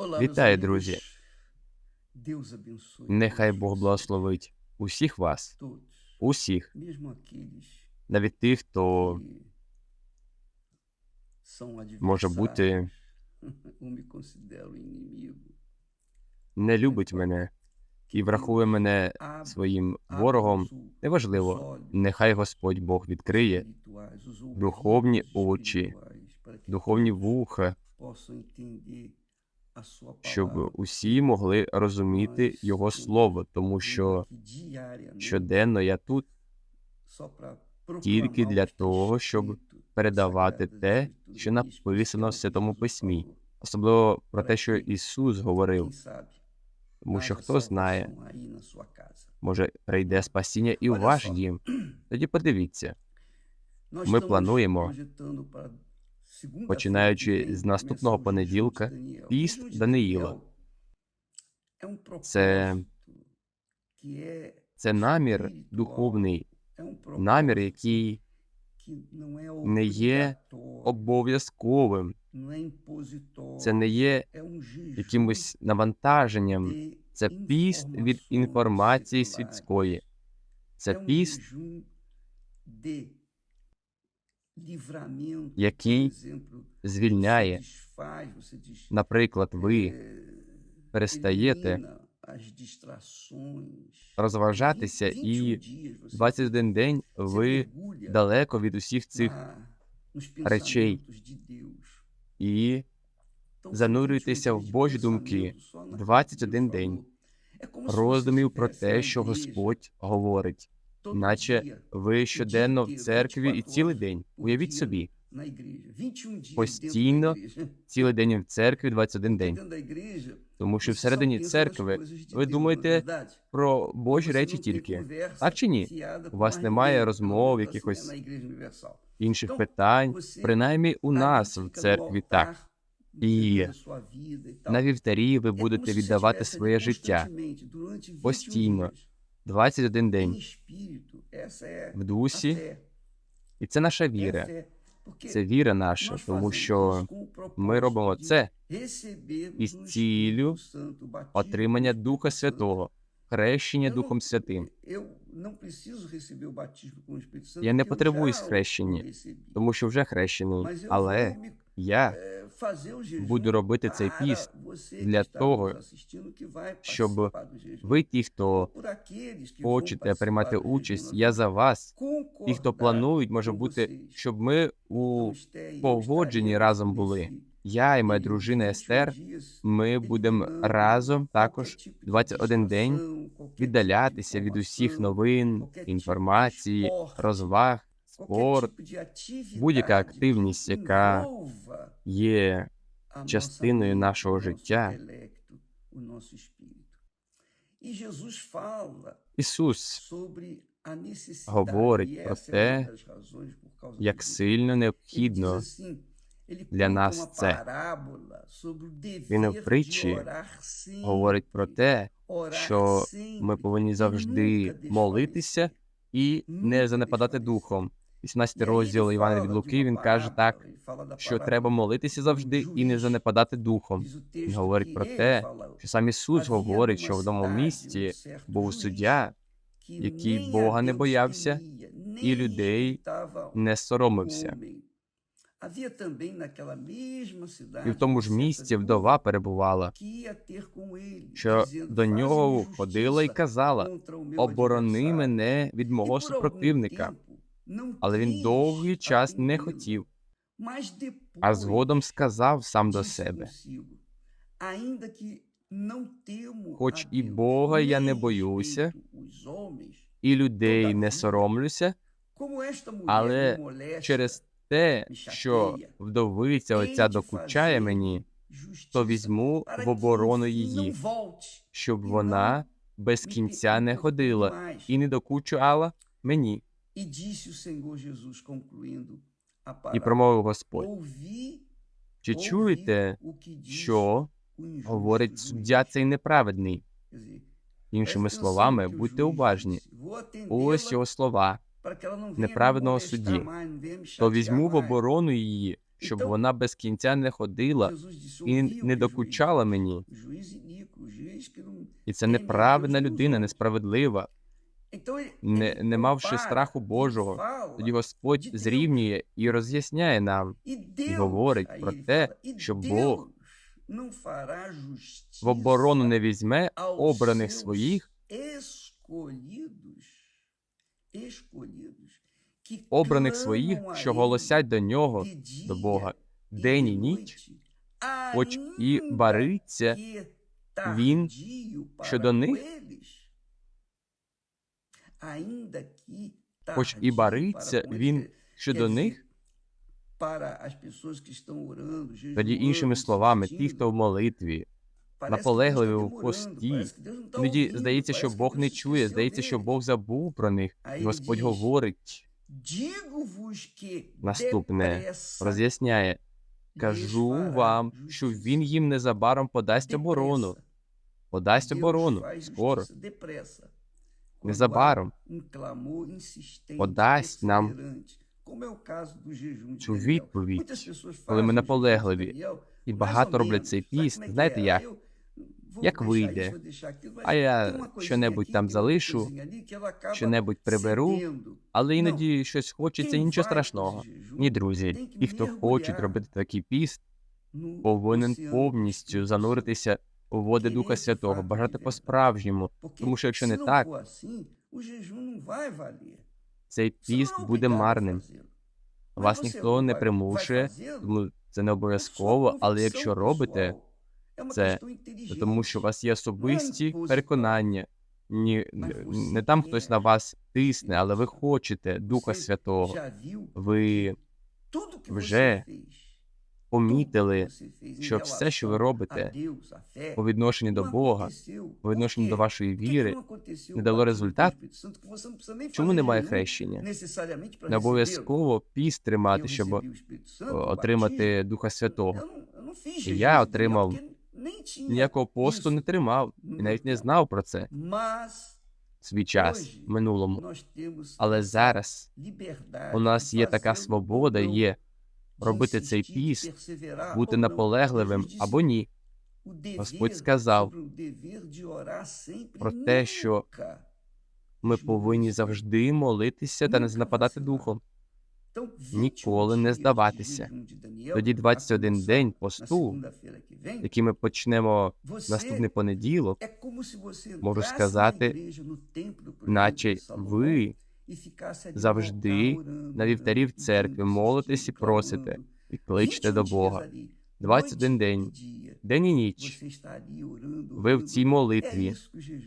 Вітаю, друзі! Нехай Бог благословить усіх вас, усіх, навіть тих, хто може бути не любить мене і врахує мене своїм ворогом. Неважливо, нехай Господь Бог відкриє духовні очі, духовні вуха, щоб усі могли розуміти Його слово, тому що щоденно я тут тільки для того, щоб передавати те, що написано в Святому Письмі, особливо про те, що Ісус говорив, тому що хто знає, може прийде спасіння і Olha ваш дім. Тоді подивіться, Ми плануємо, починаючи з наступного понеділка, піст Даниїла. Um Це- це намір духовний, um намір, який не є обов'язковим, це не є um якимось навантаженням, це піст від інформації світської, це um піст, який звільняє. Наприклад, ви eh, перестаєте розважатися, 21 і dias você 21 день ви далеко від усіх цих речей. і занурюєтеся 21 в Божі думки, pensamento só naquilo que 21 Deus день роздумів про те, що Господь говорить, наче ви щоденно в церкві і 24 цілий день. Уявіть собі, na igreja. 21 dias Постійно цілий день в церкві, 21 Porque день. Тому що всередині церкви ви думаєте про Божі речі тільки, так чи ні? У вас немає розмов, якихось інших питань, принаймні у нас в церкві так. І e. На вівтарі ви будете віддавати своє життя constantemente, durante 21 постійно. 21 Em день в дусі, і це наша віра. Це віра наша, тому що ми робимо це із batismo отримання Духа. Святого, хрещення Духом Святим. Я не потребую хрещення, тому що вже хрещений. Але я eh, буду робити цей піст для того, щоб ви, ті, хто хочете приймати участь, я за вас. Ті, хто планують, може бути, щоб ми у e погодженні разом були. Я і моя дружина 21 Естер. Ми будемо разом також tipo de 21 день віддалятися від усіх новин, інформації, розваг, спорт, будь-яка активність, яка є частиною нашого життя. Ісус говорить про те, як сильно необхідно для нас це. Він dever притчі говорить про те, що ми повинні завжди молитися і не занепадати духом. 18 E aí ele розділ Івана від Луки, він каже так, що треба молитися завжди і не занепадати духом. Він говорить про те, що сам Ісус говорить, що в одному місті був суддя, який Бога не боявся і людей не соромився. І в тому ж місці вдова перебувала, що до нього ходила і казала: Оборони мене від мого супротивника. Não Але він довгий час не хотів, а згодом сказав сам до себе: temo Хоч і Бога я не боюся, і людей не соромлюся, але через те, що вдовиця оця докучає мені, то візьму в оборону її, щоб вона без кінця не ходила і не докучала мені. E disse o Senhor Jesus, concluindo a І промовив Господь: ouvi, Чи ouvi чуєте, o que diz що говорить суддя цей неправедний? Іншими словами, будьте уважні. Ось його слова. неправедного судді, То візьму в оборону її, щоб вона без кінця не ходила і не докучала мені. І це неправедна людина, несправедлива, не, не мавши страху Божого. Тоді Господь зрівнює і роз'ясняє нам Deus, говорить про те, що Бог justiça в оборону не візьме обраних своїх, обраних своїх, що голосять до нього, до Бога, день і ніч, хоч і бариться він щодо них, хоч і бариться він щодо них, тоді іншими словами, ті, хто в молитві, наполегливі demorando, пості, іноді здається, що Бог не чує, здається, що. Бог забув про них. І Господь говорить, Наступне. роз'ясняє, кажу вам, що він їм незабаром подасть оборону, подасть оборону, скоро, незабаром. um Подасть нам цю відповідь, коли ми наполегливі, і багато роблять цей піст. Знаєте як? Ah, Як вийде? А я що-небудь там залишу, що-небудь приберу, але Ну, іноді щось хочеться, і нічого страшного. Ні, друзі, ті, хто mergulhar робити такий піст, повинен повністю зануритися води Духа Святого, бажати по-справжньому. Тому що якщо не так, цей піст буде марним. Вас ніхто не примушує, тому це не обов'язково, але якщо робите, це то тому що у вас є особисті переконання. Ні, не- там хтось на вас тисне, але ви хочете Духа Святого. Ви вже помітили, що все, що ви робите по відношенню до Бога, по відношенню до вашої віри, не дало результат? Чому немає хрещення? Не обов'язково піст тримати, щоб отримати. Духа Святого. І я отримав Ніякого посту не тримав і навіть не знав про це свій час минулому. Але зараз у нас є така свобода, є робити цей піст, бути наполегливим або ні. Господь сказав про те, що. Ми повинні завжди молитися та не знападати духом. Então, 21 Ніколи не здаватися. Тоді a 21 começar день посту, який ми почнемо наступний понеділок, можу сказати, наче ви e завжди на вівтарі в церкві молитесь і просите, і кличте до 21 dias Бога. ali, 21 noite день, e день і ніч. Ви в цій молитві.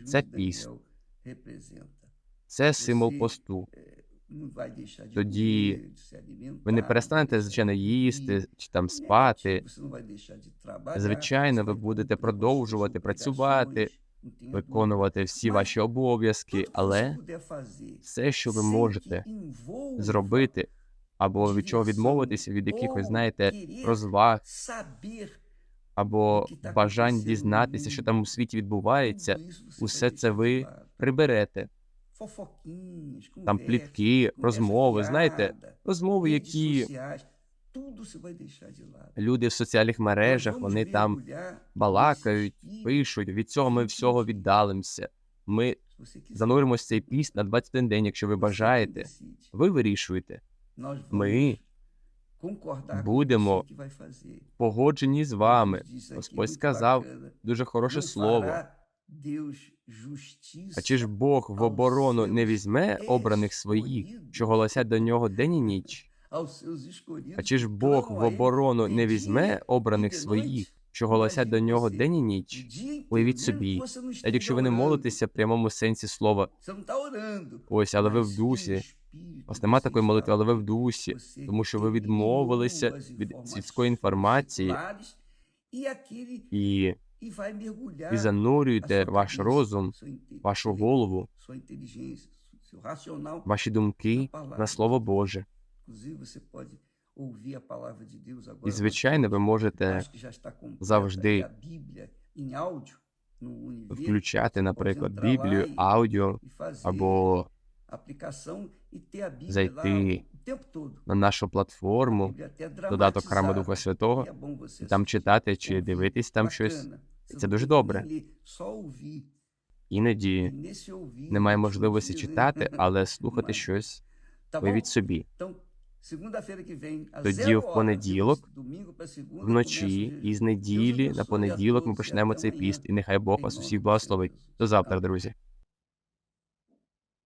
Це піст. Це символ посту. Тоді Ви не перестанете, звичайно, їсти чи там спати. Звичайно, ви будете продовжувати працювати, виконувати всі ваші обов'язки, але все, що ви можете зробити, або від чого відмовитися, від якихось, знаєте, розваг, або бажань дізнатися, що там у світі відбувається, усе це ви приберете. Там плітки, розмови, знаєте, розмови, які люди в соціальних мережах, вони там балакають, пишуть. Від цього ми всього віддалимося. Ми в цей піст на 21 день, якщо ви бажаєте. Ви вирішуєте. Ми будемо погоджені з вами. Господь сказав дуже хороше слово. А чи ж Бог в оборону не візьме обраних своїх, що голосять до нього день і ніч? А чи ж Бог в оборону не візьме обраних своїх, що голосять до нього день і ніч? Уявіть собі, навіть якщо ви не молитеся в прямому сенсі слова, ось, але ви в дусі. У вас нема такої молитви, але ви в дусі, тому що ви відмовилися від світської інформації. І, і занурюєте ваш розум, вашу голову, ваші думки на Слово Боже. І, звичайно, ви можете завжди включати, наприклад, Біблію, e- аудіо e або e зайти на нашу платформу, додаток храму Духа. Святого, E і там читати чи дивитись там щось. Você Це дуже добре. Іноді E немає можливості читати, але слухати щось уявіть собі. Тоді в понеділок, Вночі і з неділі на понеділок ми e почнемо цей піст, і нехай Бог вас усіх благословить. До завтра, друзі.